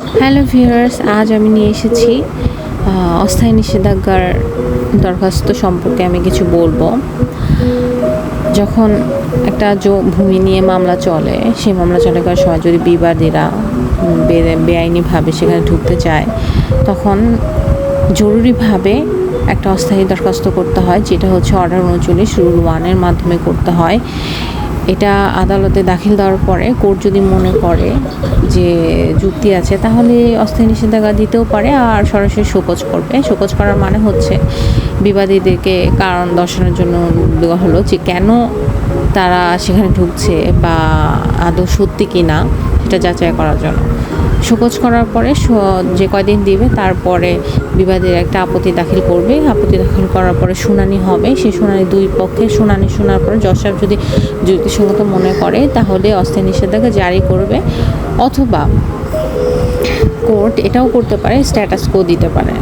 Hello viewers, আজ আমি নিয়ে এসেছি অস্থায়ী নিষেধাজ্ঞার দরখাস্ত সম্পর্কে আমি কিছু বলব। যখন একটা ভূমি নিয়ে মামলা চলে, সেই মামলা চলে করার সময় যদি বিবাদীরা বেআইনিভাবে সেখানে ঢুকতে চায়, তখন জরুরিভাবে একটা অস্থায়ী দরখাস্ত করতে হয়, যেটা হচ্ছে অর্ডার উনচল্লিশ রুল ওয়ানের মাধ্যমে করতে হয়। এটা আদালতে দাখিল দেওয়ার পরে কোর্ট যদি মনে করে যে যুক্তি আছে, তাহলে অস্থায়ী নিষেধাজ্ঞা দিতেও পারে আর সরাসরি শোকজ করবে। শোকজ করার মানে হচ্ছে বিবাদীদেরকে কারণ দর্শানোর জন্য দেওয়া হলো যে কেন তারা সেখানে ঢুকছে বা আদৌ সত্যি কি না সেটা যাচাই করার জন্য। শোকজ করার পরে যে কয়দিন দিবে তারপরে বিবাদের একটা আপত্তি দাখিল করবে। আপত্তি দাখিল করার পরে শুনানি হবে। সেই শুনানি দুই পক্ষে, শুনানি শোনার পরে জজ সাহেব যদি যুক্তিসঙ্গত মনে করে তাহলে অস্থায়ী নিষেধাজ্ঞা জারি করবে অথবা কোর্ট এটাও করতে পারে, স্ট্যাটাস কো দিতে পারে।